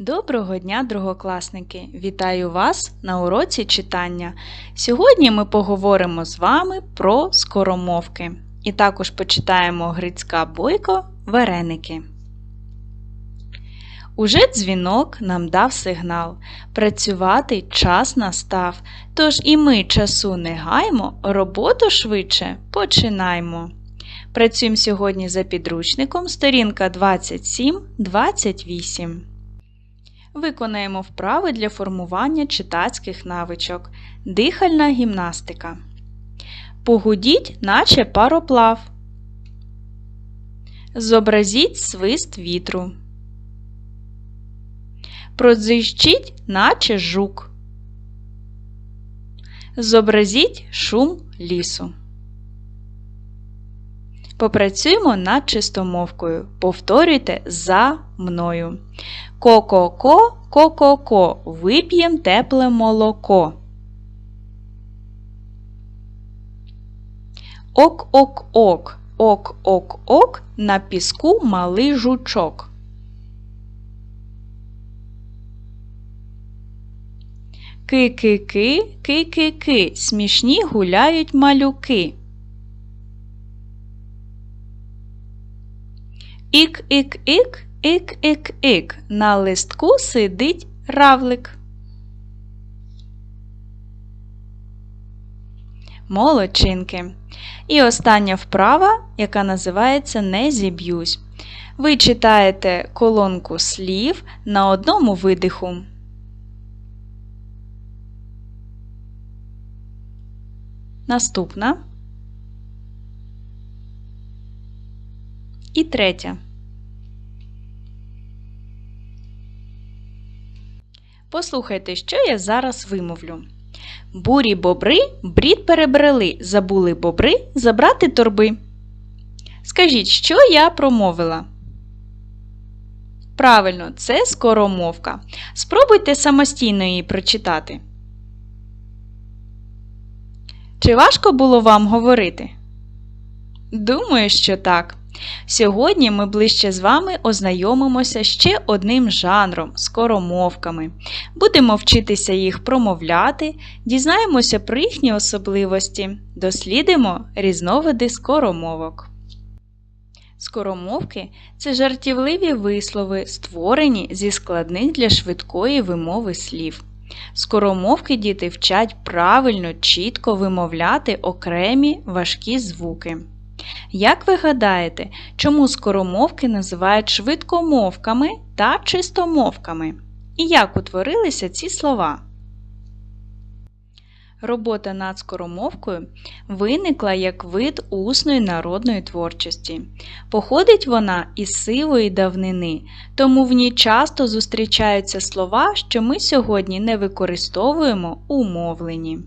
Доброго дня, другокласники! Вітаю вас на уроці читання. Сьогодні ми поговоримо з вами про скоромовки і також почитаємо Грицька Бойко Вареники. Уже дзвінок нам дав сигнал. Працювати час настав. Тож і ми часу не гаймо, роботу швидше починаймо. Працюємо сьогодні за підручником сторінка 27-28. Виконаємо вправи для формування читацьких навичок. Дихальна гімнастика. Погудіть, наче пароплав. Зобразіть свист вітру. Продзищіть, наче жук. Зобразіть шум лісу. Попрацюємо над чистомовкою. Повторюйте за мною. Ко-ко-ко, ко-ко-ко, вип'єм тепле молоко. Ок-ок-ок, ок-ок-ок, на піску малий жучок. Ки-ки-ки, ки-ки-ки, смішні гуляють малюки. Ік-ік-ік, ік-ік-ік, на листку сидить равлик. Молодчинки. І остання вправа, яка називається Не зіб'юсь. Ви читаєте колонку слів на одному видиху. Наступна. І третя. Послухайте, що я зараз вимовлю. Бурі бобри брід перебрели, забули бобри забрати торби. Скажіть, що я промовила? Правильно, це скоромовка. Спробуйте самостійно її прочитати. Чи важко було вам говорити? Думаю, що так. Сьогодні ми ближче з вами ознайомимося ще одним жанром скоромовками. Будемо вчитися їх промовляти, дізнаємося про їхні особливості, дослідимо різновиди скоромовок. Скоромовки це жартівливі вислови, створені зі складних для швидкої вимови слів. Скоромовки діти вчать правильно, чітко вимовляти окремі важкі звуки. Як ви гадаєте, чому скоромовки називають швидкомовками та чистомовками? І як утворилися ці слова? Робота над скоромовкою виникла як вид усної народної творчості. Походить вона із сивої давнини, тому в ній часто зустрічаються слова, що ми сьогодні не використовуємо у мовленні.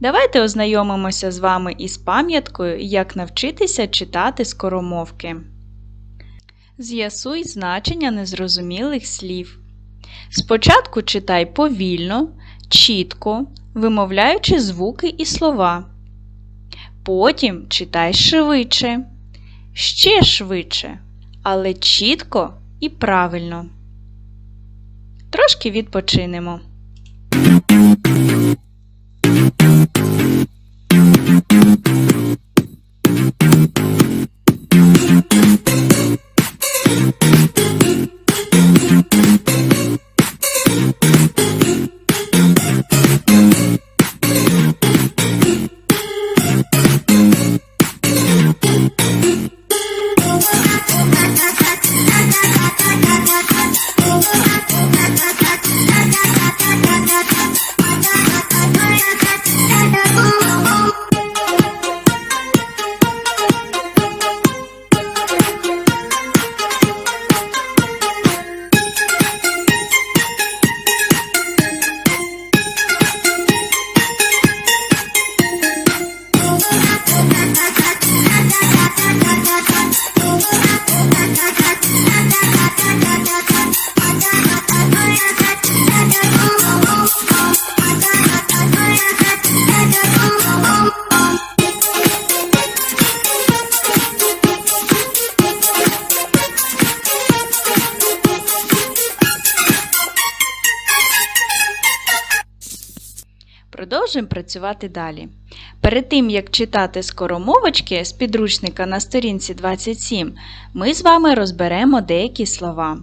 Давайте ознайомимося з вами із пам'яткою, як навчитися читати скоромовки. З'ясуй значення незрозумілих слів. Спочатку читай повільно, чітко, вимовляючи звуки і слова. Потім читай швидше, ще швидше, але чітко і правильно. Трошки відпочинемо. Продовжуємо працювати далі. Перед тим, як читати скоромовочки з підручника на сторінці 27, ми з вами розберемо деякі слова.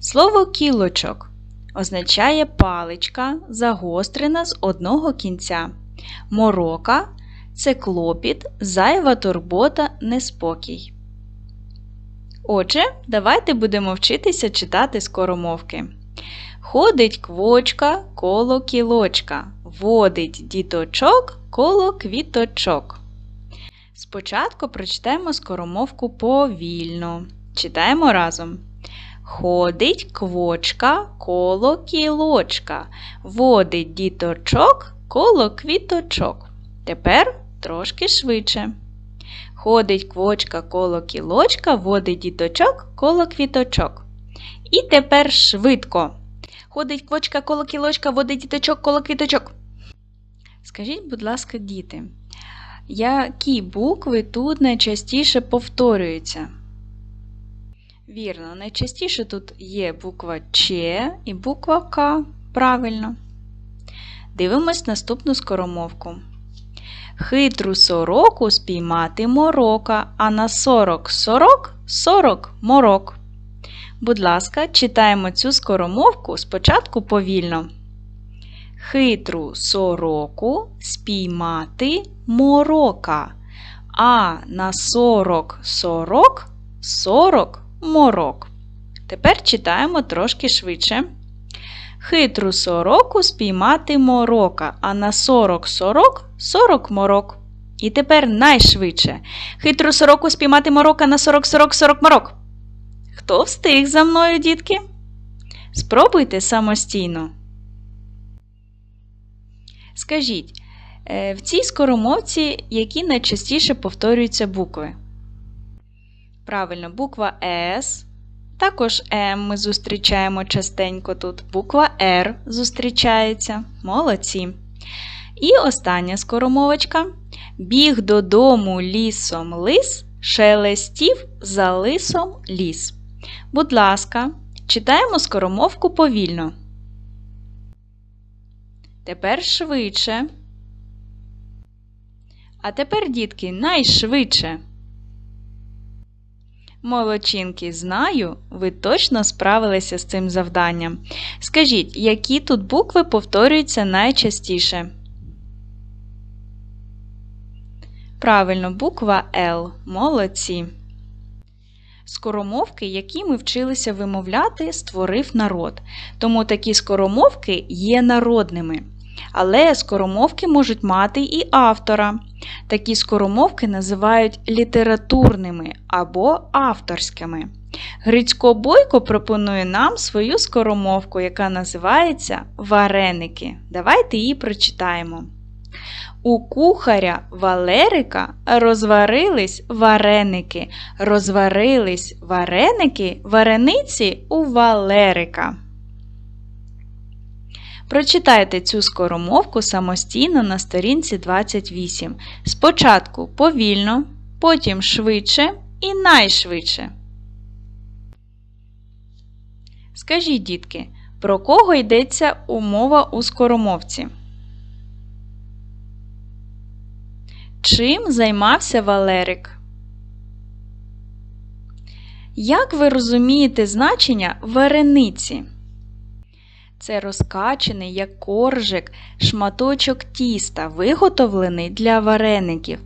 Слово кілочок означає паличка, загострена з одного кінця. Морока це клопіт, зайва турбота, неспокій. Отже, давайте будемо вчитися читати скоромовки. Ходить квочка коло кілочка, водить діточок коло квіточок. Спочатку прочитаємо скоромовку повільно. Читаємо разом. Ходить квочка коло кілочка, водить діточок коло квіточок. Тепер трошки швидше. Ходить квочка коло кілочка, водить діточок коло квіточок. І тепер швидко. Ходить квочка коло кілочка, водить діточок коло квіточок. Скажіть, будь ласка, діти, які букви тут найчастіше повторюються? Вірно, найчастіше тут є буква Ч і буква К. Правильно. Дивимось наступну скоромовку. Хитру сороку спіймати морока, а на сорок сорок сорок морок. Будь ласка, читаємо цю скоромовку спочатку повільно. Хитру сороку спіймати морока, а на сорок сорок сорок морок. Тепер читаємо трошки швидше. Хитру сороку спіймати морока, а на сорок сорок сорок морок. І тепер найшвидше. Хитру сороку спіймати морока на сорок сорок сорок морок. Хто встиг за мною, дітки? Спробуйте самостійно. Скажіть, е, в цій скоромовці які найчастіше повторюються букви? Правильно, буква С. Також М ми зустрічаємо частенько тут. Буква Р зустрічається. Молодці. І остання скоромовочка. Біг додому лісом лис, шелестів за лисом ліс. Будь ласка, читаємо скоромовку повільно. Тепер швидше. А тепер, дітки, найшвидше. Молодчинки, знаю, ви точно справилися з цим завданням. Скажіть, які тут букви повторюються найчастіше? Правильно, буква Л. Молодці. Скоромовки, які ми вчилися вимовляти, створив народ. Тому такі скоромовки є народними. Але скоромовки можуть мати і автора. Такі скоромовки називають літературними або авторськими. Грицько Бойко пропонує нам свою скоромовку, яка називається Вареники. Давайте її прочитаємо. У кухаря Валерика розварились вареники, розварились вареники, варениці у Валерика. Прочитайте цю скоромовку самостійно на сторінці 28. Спочатку повільно, потім швидше і найшвидше. Скажіть, дітки, про кого йдеться умова у скоромовці? Чим займався Валерик? Як ви розумієте значення варениці? Це розкачений, як коржик, шматочок тіста, виготовлений для вареників.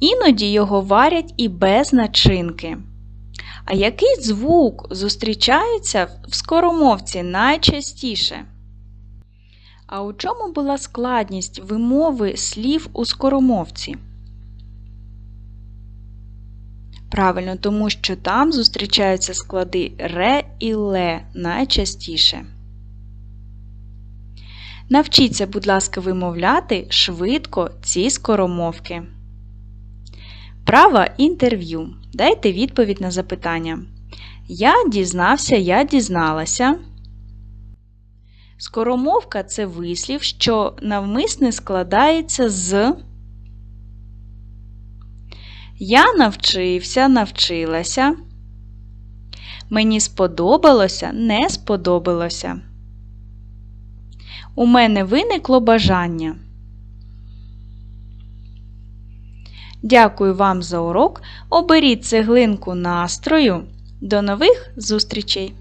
Іноді його варять і без начинки. А який звук зустрічається в скоромовці найчастіше? А у чому була складність вимови слів у скоромовці? Правильно, тому що там зустрічаються склади ре і ле найчастіше. Навчіться, будь ласка, вимовляти швидко ці скоромовки. Право інтерв'ю. Дайте відповідь на запитання. Я дізнався, я дізналася. Скоромовка це вислів, що навмисне складається з. Я навчився, навчилася. Мені сподобалося, не сподобалося. У мене виникло бажання. Дякую вам за урок. Оберіть цеглинку настрою. До нових зустрічей!